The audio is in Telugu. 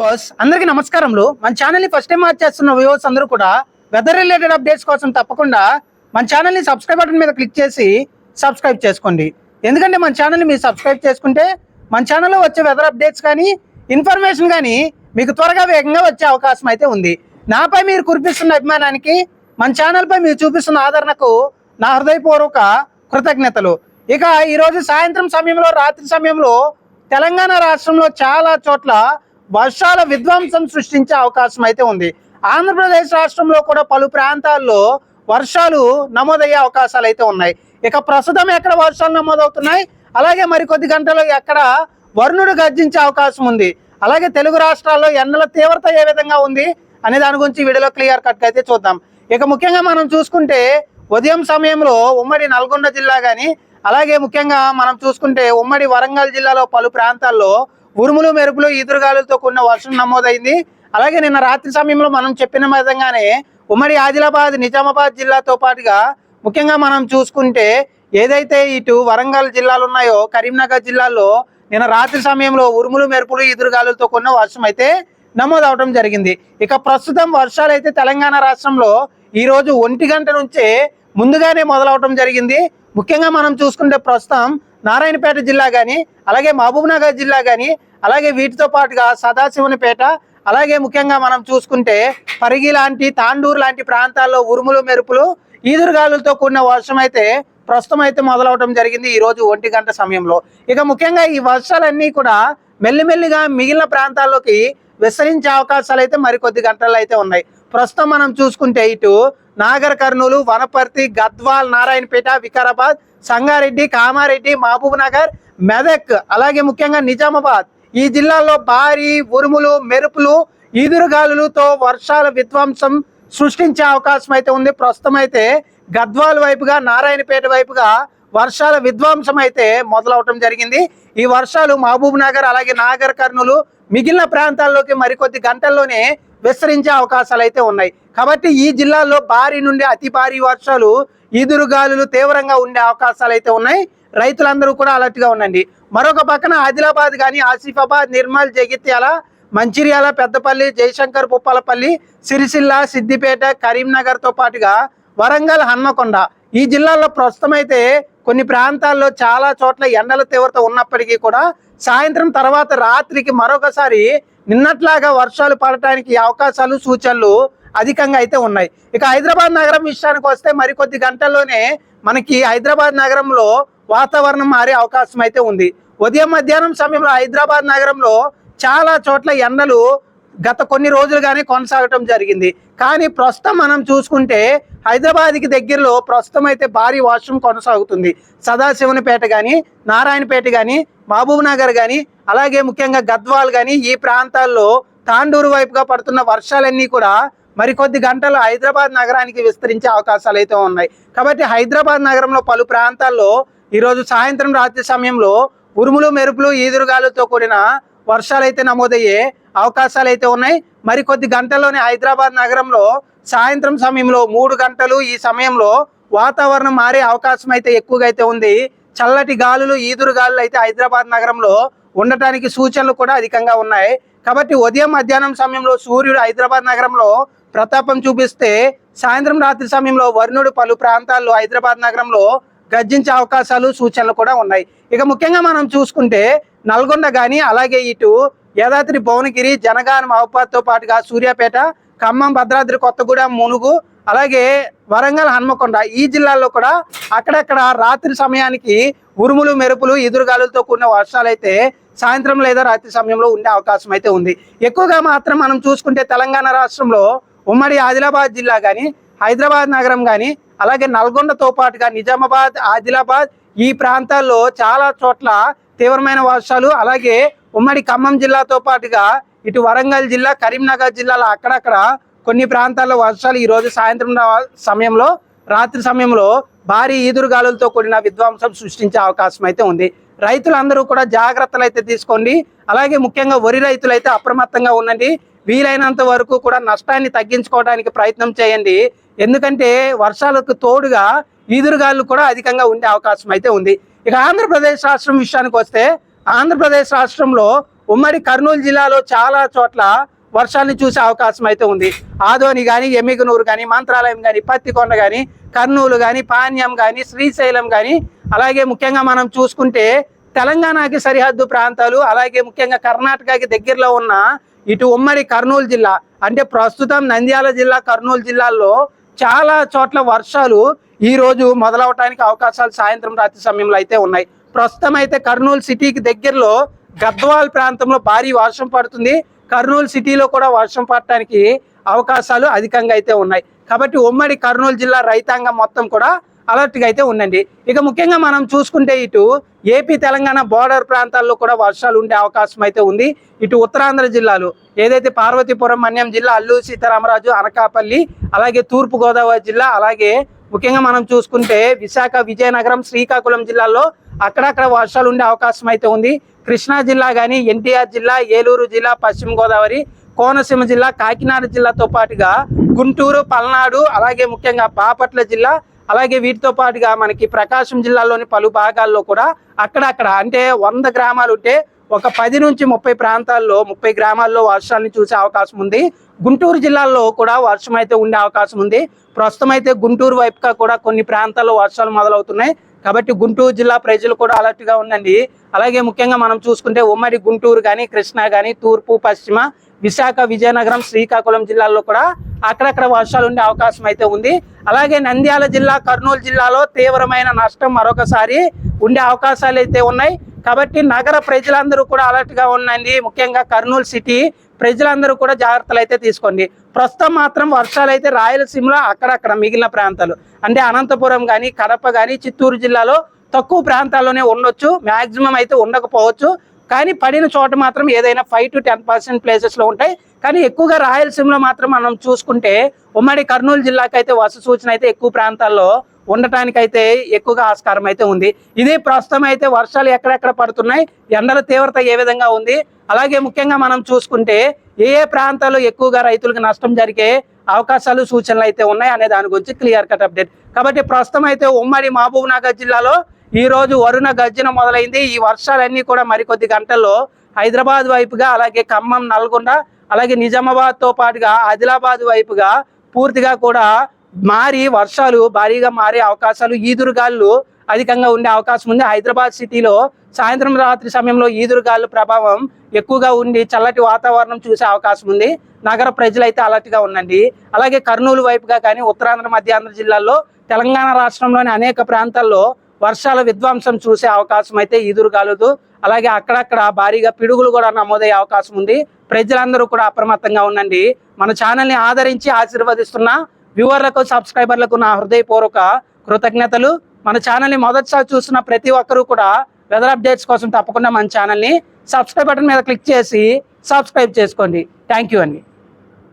వ్యూవర్స్ అందరికీ నమస్కారములు. మన ఛానల్ని ఫస్ట్ టైం వాచ్ చేస్తున్న వ్యూవర్స్ అందరూ కూడా వెదర్ రిలేటెడ్ అప్డేట్స్ కోసం తప్పకుండా మన ఛానల్ని సబ్స్క్రైబ్ బటన్ మీద క్లిక్ చేసి సబ్స్క్రైబ్ చేసుకోండి. ఎందుకంటే మన ఛానల్ని మీరు సబ్స్క్రైబ్ చేసుకుంటే మన ఛానల్లో వచ్చే వెదర్ అప్డేట్స్ కానీ ఇన్ఫర్మేషన్ కానీ మీకు త్వరగా వేగంగా వచ్చే అవకాశం అయితే ఉంది. నాపై మీరు కురిపిస్తున్న అభిమానానికి మన ఛానల్పై మీరు చూపిస్తున్న ఆదరణకు నా హృదయపూర్వక కృతజ్ఞతలు. ఇక ఈరోజు సాయంత్రం సమయంలో రాత్రి సమయంలో తెలంగాణ రాష్ట్రంలో చాలా చోట్ల వర్షాల విధ్వంసం సృష్టించే అవకాశం అయితే ఉంది. ఆంధ్రప్రదేశ్ రాష్ట్రంలో కూడా పలు ప్రాంతాల్లో వర్షాలు నమోదయ్యే అవకాశాలు అయితే ఉన్నాయి. ఇక ప్రస్తుతం ఎక్కడ వర్షాలు నమోదవుతున్నాయి? అలాగే మరికొద్ది గంటల్లో ఎక్కడ వరుణుడు గర్జించే అవకాశం ఉంది. అలాగే తెలుగు రాష్ట్రాల్లో ఎండల తీవ్రత ఏ విధంగా ఉంది అనే దాని గురించి వీడియోలో క్లియర్ కట్ అయితే చూద్దాం. ఇక ముఖ్యంగా మనం చూసుకుంటే ఉదయం సమయంలో ఉమ్మడి నల్గొండ జిల్లా కానీ అలాగే ముఖ్యంగా మనం చూసుకుంటే ఉమ్మడి వరంగల్ జిల్లాలో పలు ప్రాంతాల్లో ఉరుములు మెరుపులు ఈదురుగాలులతో కూడిన వర్షం నమోదైంది. అలాగే నిన్న రాత్రి సమయంలో మనం చెప్పిన విధంగానే ఉమ్మడి ఆదిలాబాద్ నిజామాబాద్ జిల్లాతో పాటుగా ముఖ్యంగా మనం చూసుకుంటే ఏదైతే ఇటు వరంగల్ జిల్లాలు ఉన్నాయో కరీంనగర్ జిల్లాలో నిన్న రాత్రి సమయంలో ఉరుములు మెరుపులు ఈదురుగాలులతో కూడిన వర్షం అయితే నమోదవడం జరిగింది. ఇక ప్రస్తుతం వర్షాలు అయితే తెలంగాణ రాష్ట్రంలో ఈరోజు ఒంటి గంట నుంచే ముందుగానే మొదలవటం జరిగింది. ముఖ్యంగా మనం చూసుకుంటే ప్రస్తుతం నారాయణపేట జిల్లా కానీ అలాగే మహబూబ్నగర్ జిల్లా కానీ అలాగే వీటితో పాటుగా సదాశివునిపేట అలాగే ముఖ్యంగా మనం చూసుకుంటే పరిగి లాంటి తాండూరు లాంటి ప్రాంతాల్లో ఉరుములు మెరుపులు ఈదురుగాలులతో కూడిన వర్షం అయితే ప్రస్తుతం అయితే మొదలవటం జరిగింది ఈరోజు ఒంటి గంట సమయంలో. ఇక ముఖ్యంగా ఈ వర్షాలన్నీ కూడా మెల్లిమెల్లిగా మిగిలిన ప్రాంతాల్లోకి విస్తరించే అవకాశాలు అయితే మరికొద్ది గంటల్లో అయితే ఉన్నాయి. ప్రస్తుతం మనం చూసుకుంటే ఇటు నాగర్ కర్నూలు వనపర్తి గద్వాల్ నారాయణపేట వికారాబాద్ సంగారెడ్డి కామారెడ్డి మహబూబ్ నగర్ మెదక్ అలాగే ముఖ్యంగా నిజామాబాద్. ఈ జిల్లాల్లో భారీ ఉరుములు మెరుపులు ఈదురుగాలులతో వర్షాల విధ్వంసం సృష్టించే అవకాశం అయితే ఉంది. ప్రస్తుతం అయితే గద్వాల్ వైపుగా నారాయణపేట వైపుగా వర్షాల విధ్వంసం అయితే మొదలవటం జరిగింది. ఈ వర్షాలు మహబూబ్ నగర్ అలాగే నాగర్ కర్నూలు మిగిలిన ప్రాంతాల్లోకి మరికొద్ది గంటల్లోనే విస్తరించే అవకాశాలు అయితే ఉన్నాయి. కాబట్టి ఈ జిల్లాలో భారీ నుండి అతి భారీ వర్షాలు ఈదురుగాలులు తీవ్రంగా ఉండే అవకాశాలు అయితే ఉన్నాయి. రైతులందరూ కూడా అలర్ట్గా ఉండండి. మరొక పక్కన ఆదిలాబాద్ కానీ ఆసిఫాబాద్ నిర్మల్ జగిత్యాల మంచిర్యాల పెద్దపల్లి జయశంకర్ పుప్పలపల్లి సిరిసిల్ల సిద్దిపేట కరీంనగర్తో పాటుగా వరంగల్ హన్మకొండ ఈ జిల్లాల్లో ప్రస్తుతం అయితే కొన్ని ప్రాంతాల్లో చాలా చోట్ల ఎండల తీవ్రత ఉన్నప్పటికీ కూడా సాయంత్రం తర్వాత రాత్రికి మరొకసారి నిన్నట్లాగా వర్షాలు పడటానికి అవకాశాలు సూచనలు అధికంగా అయితే ఉన్నాయి. ఇక హైదరాబాద్ నగరం విషయానికి వస్తే మరికొద్ది గంటల్లోనే మనకి హైదరాబాద్ నగరంలో వాతావరణం మారే అవకాశం అయితే ఉంది. ఉదయం మధ్యాహ్నం సమయంలో హైదరాబాద్ నగరంలో చాలా చోట్ల ఎండలు గత కొన్ని రోజులుగానే కొనసాగటం జరిగింది. కానీ ప్రస్తుతం మనం చూసుకుంటే హైదరాబాద్కి దగ్గరలో ప్రస్తుతం అయితే భారీ వర్షం కొనసాగుతుంది. సదాశివునిపేట కానీ నారాయణపేట కానీ మహబూబ్ నగర్ కానీ అలాగే ముఖ్యంగా గద్వాల్ కానీ ఈ ప్రాంతాల్లో తాండూరు వైపుగా పడుతున్న వర్షాలన్నీ కూడా మరికొద్ది గంటలు హైదరాబాద్ నగరానికి విస్తరించే అవకాశాలు అయితే ఉన్నాయి. కాబట్టి హైదరాబాద్ నగరంలో పలు ప్రాంతాల్లో ఈరోజు సాయంత్రం రాత్రి సమయంలో ఉరుములు మెరుపులు ఈదురుగాలతో కూడిన వర్షాలు అయితే నమోదయ్యే అవకాశాలు అయితే ఉన్నాయి. మరికొద్ది గంటల్లోనే హైదరాబాద్ నగరంలో సాయంత్రం సమయంలో మూడు గంటలు ఈ సమయంలో వాతావరణం మారే అవకాశం అయితే ఎక్కువగా అయితే ఉంది. చల్లటి గాలులు ఈదురు గాలులు అయితే హైదరాబాద్ నగరంలో ఉండటానికి సూచనలు కూడా అధికంగా ఉన్నాయి. కాబట్టి ఉదయం మధ్యాహ్నం సమయంలో సూర్యుడు హైదరాబాద్ నగరంలో ప్రతాపం చూపిస్తే సాయంత్రం రాత్రి సమయంలో వరుణుడు పలు ప్రాంతాల్లో హైదరాబాద్ నగరంలో గర్జించే అవకాశాలు సూచనలు కూడా ఉన్నాయి. ఇక ముఖ్యంగా మనం చూసుకుంటే నల్గొండ కానీ అలాగే ఇటు యాదాద్రి భువనగిరి జనగాన మహబాద్తో పాటుగా సూర్యాపేట ఖమ్మం భద్రాద్రి కొత్తగూడెం మునుగు అలాగే వరంగల్ హన్మకొండ ఈ జిల్లాల్లో కూడా అక్కడక్కడ రాత్రి సమయానికి ఉరుములు మెరుపులు ఎదురుగాలులతో కూడిన వర్షాలు అయితే సాయంత్రం లేదా రాత్రి సమయంలో ఉండే అవకాశం అయితే ఉంది. ఎక్కువగా మాత్రం మనం చూసుకుంటే తెలంగాణ రాష్ట్రంలో ఉమ్మడి ఆదిలాబాద్ జిల్లా కానీ హైదరాబాద్ నగరం కానీ అలాగే నల్గొండతో పాటుగా నిజామాబాద్ ఆదిలాబాద్ ఈ ప్రాంతాల్లో చాలా చోట్ల తీవ్రమైన వర్షాలు అలాగే ఉమ్మడి ఖమ్మం జిల్లాతో పాటుగా ఇటు వరంగల్ జిల్లా కరీంనగర్ జిల్లాలో అక్కడక్కడ కొన్ని ప్రాంతాల్లో వర్షాలు ఈరోజు సాయంత్రం సమయంలో రాత్రి సమయంలో భారీ ఈదురుగాలులతో కూడిన విధ్వంసం సృష్టించే అవకాశం అయితే ఉంది. రైతులందరూ కూడా జాగ్రత్తలు అయితే తీసుకోండి. అలాగే ముఖ్యంగా వరి రైతులు అయితే అప్రమత్తంగా ఉండండి. వీలైనంత వరకు కూడా నష్టాన్ని తగ్గించుకోవడానికి ప్రయత్నం చేయండి. ఎందుకంటే వర్షాలకు తోడుగా ఈదురుగాలు కూడా అధికంగా ఉండే అవకాశం అయితే ఉంది. ఇక ఆంధ్రప్రదేశ్ రాష్ట్రం విషయానికి వస్తే ఆంధ్రప్రదేశ్ రాష్ట్రంలో ఉమ్మడి కర్నూలు జిల్లాలో చాలా చోట్ల వర్షాన్ని చూసే అవకాశం అయితే ఉంది. ఆదోని కానీ ఎమ్మిగనూరు కానీ మంత్రాలయం కానీ పత్తికొండ కానీ కర్నూలు కానీ పాణ్యం కానీ శ్రీశైలం కానీ అలాగే ముఖ్యంగా మనం చూసుకుంటే తెలంగాణకి సరిహద్దు ప్రాంతాలు అలాగే ముఖ్యంగా కర్ణాటకకి దగ్గరలో ఉన్న ఇటు ఉమ్మడి కర్నూలు జిల్లా అంటే ప్రస్తుతం నంద్యాల జిల్లా కర్నూలు జిల్లాల్లో చాలా చోట్ల వర్షాలు ఈరోజు మొదలవటానికి అవకాశాలు సాయంత్రం రాత్రి సమయంలో అయితే ఉన్నాయి. ప్రస్తుతం అయితే కర్నూలు సిటీకి దగ్గరలో గద్వాల్ ప్రాంతంలో భారీ వర్షం పడుతుంది. కర్నూలు సిటీలో కూడా వర్షం పడటానికి అవకాశాలు అధికంగా అయితే ఉన్నాయి. కాబట్టి ఉమ్మడి కర్నూలు జిల్లా రైతాంగం మొత్తం కూడా అలర్ట్గా అయితే ఉండండి ఇక ముఖ్యంగా మనం చూసుకుంటే ఇటు ఏపీ తెలంగాణ బోర్డర్ ప్రాంతాల్లో కూడా వర్షాలు ఉండే అవకాశం అయితే ఉంది. ఇటు ఉత్తరాంధ్ర జిల్లాలు ఏదైతే పార్వతీపురం మన్యం జిల్లా అల్లూరు సీతారామరాజు అనకాపల్లి అలాగే తూర్పుగోదావరి జిల్లా అలాగే ముఖ్యంగా మనం చూసుకుంటే విశాఖ విజయనగరం శ్రీకాకుళం జిల్లాల్లో అక్కడక్కడ వర్షాలు ఉండే అవకాశం అయితే ఉంది. కృష్ణా జిల్లా కానీ ఎన్టీఆర్ జిల్లా ఏలూరు జిల్లా పశ్చిమ గోదావరి కోనసీమ జిల్లా కాకినాడ జిల్లాతో పాటుగా గుంటూరు పల్నాడు అలాగే ముఖ్యంగా బాపట్ల జిల్లా అలాగే వీటితో పాటుగా మనకి ప్రకాశం జిల్లాలోని పలు భాగాల్లో కూడా అక్కడక్కడ అంటే వంద గ్రామాలు ఉంటే ఒక పది నుంచి ముప్పై ప్రాంతాల్లో ముప్పై గ్రామాల్లో వర్షాన్ని చూసే అవకాశం ఉంది. గుంటూరు జిల్లాలో కూడా వర్షం అయితే ఉండే అవకాశం ఉంది. ప్రస్తుతం అయితే గుంటూరు వైపుగా కూడా కొన్ని ప్రాంతాల్లో వర్షాలు మొదలవుతున్నాయి. కాబట్టి గుంటూరు జిల్లా ప్రజలు కూడా అలర్ట్గా ఉండండి. అలాగే ముఖ్యంగా మనం చూసుకుంటే ఉమ్మడి గుంటూరు కానీ కృష్ణా కానీ తూర్పు పశ్చిమ విశాఖ విజయనగరం శ్రీకాకుళం జిల్లాల్లో కూడా అక్కడక్కడ వర్షాలు ఉండే అవకాశం అయితే ఉంది. అలాగే నంద్యాల జిల్లా కర్నూలు జిల్లాలో తీవ్రమైన నష్టం మరొకసారి ఉండే అవకాశాలు అయితే ఉన్నాయి. కాబట్టి నగర ప్రజలందరూ కూడా అలర్ట్గా ఉండండి. ముఖ్యంగా కర్నూలు సిటీ ప్రజలందరూ కూడా జాగ్రత్తలు అయితే తీసుకోండి. ప్రస్తుతం మాత్రం వర్షాలు అయితే రాయలసీమలో అక్కడక్కడ మిగిలిన ప్రాంతాలు. అంటే అనంతపురం కానీ కడప కానీ చిత్తూరు జిల్లాలో తక్కువ ప్రాంతాల్లోనే ఉండొచ్చు. మ్యాక్సిమం అయితే ఉండకపోవచ్చు. కానీ పడిన చోట మాత్రం ఏదైనా ఫైవ్ టు టెన్ పర్సెంట్ ప్లేసెస్లో ఉంటాయి. కానీ ఎక్కువగా రాయలసీమలో మాత్రం మనం చూసుకుంటే ఉమ్మడి కర్నూలు జిల్లాకైతే వర్ష సూచన అయితే ఎక్కువ ప్రాంతాల్లో ఉండటానికైతే ఎక్కువగా ఆస్కారం అయితే ఉంది. ఇది ప్రస్తుతం అయితే వర్షాలు ఎక్కడెక్కడ పడుతున్నాయి ఎండల తీవ్రత ఏ విధంగా ఉంది అలాగే ముఖ్యంగా మనం చూసుకుంటే ఏ ఏ ప్రాంతాల్లో ఎక్కువగా రైతులకు నష్టం జరిగే అవకాశాలు సూచనలు అయితే ఉన్నాయి అనే దాని గురించి క్లియర్ కట్ అప్డేట్. కాబట్టి ప్రస్తుతం అయితే ఉమ్మడి మహబూబ్ నగర్ జిల్లాలో ఈ రోజు వరుణ గర్జన మొదలైంది. ఈ వర్షాలన్నీ కూడా మరికొద్ది గంటల్లో హైదరాబాద్ వైపుగా అలాగే ఖమ్మం నల్గొండ అలాగే నిజామాబాద్తో పాటుగా ఆదిలాబాద్ వైపుగా పూర్తిగా కూడా మారి వర్షాలు భారీగా మారే అవకాశాలు ఈదురుగాళ్ళు అధికంగా ఉండే అవకాశం ఉంది. హైదరాబాద్ సిటీలో సాయంత్రం రాత్రి సమయంలో ఈదురుగాళ్ళు ప్రభావం ఎక్కువగా ఉండి చల్లటి వాతావరణం చూసే అవకాశం ఉంది. నగర ప్రజలైతే అలర్ట్గా ఉండండి. అలాగే కర్నూలు వైపుగా కానీ ఉత్తరాంధ్ర మధ్యాంధ్ర జిల్లాల్లో తెలంగాణ రాష్ట్రంలోని అనేక ప్రాంతాల్లో వర్షాల విధ్వంసం చూసే అవకాశం అయితే ఎదురుగాలదు అలాగే అక్కడక్కడ భారీగా పిడుగులు కూడా నమోదయ్యే అవకాశం ఉంది. ప్రజలందరూ కూడా అప్రమత్తంగా ఉండండి. మన ఛానల్ని ఆదరించి ఆశీర్వదిస్తున్న వ్యూవర్లకు సబ్స్క్రైబర్లకు నా హృదయపూర్వక కృతజ్ఞతలు. మన ఛానల్ని మొదటిసారి చూస్తున్న ప్రతి ఒక్కరూ కూడా వెదర్ అప్డేట్స్ కోసం తప్పకుండా మన ఛానల్ని సబ్స్క్రైబ్ బటన్ మీద క్లిక్ చేసి సబ్స్క్రైబ్ చేసుకోండి. థ్యాంక్ యూ అండి.